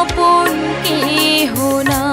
আপন কেহ না।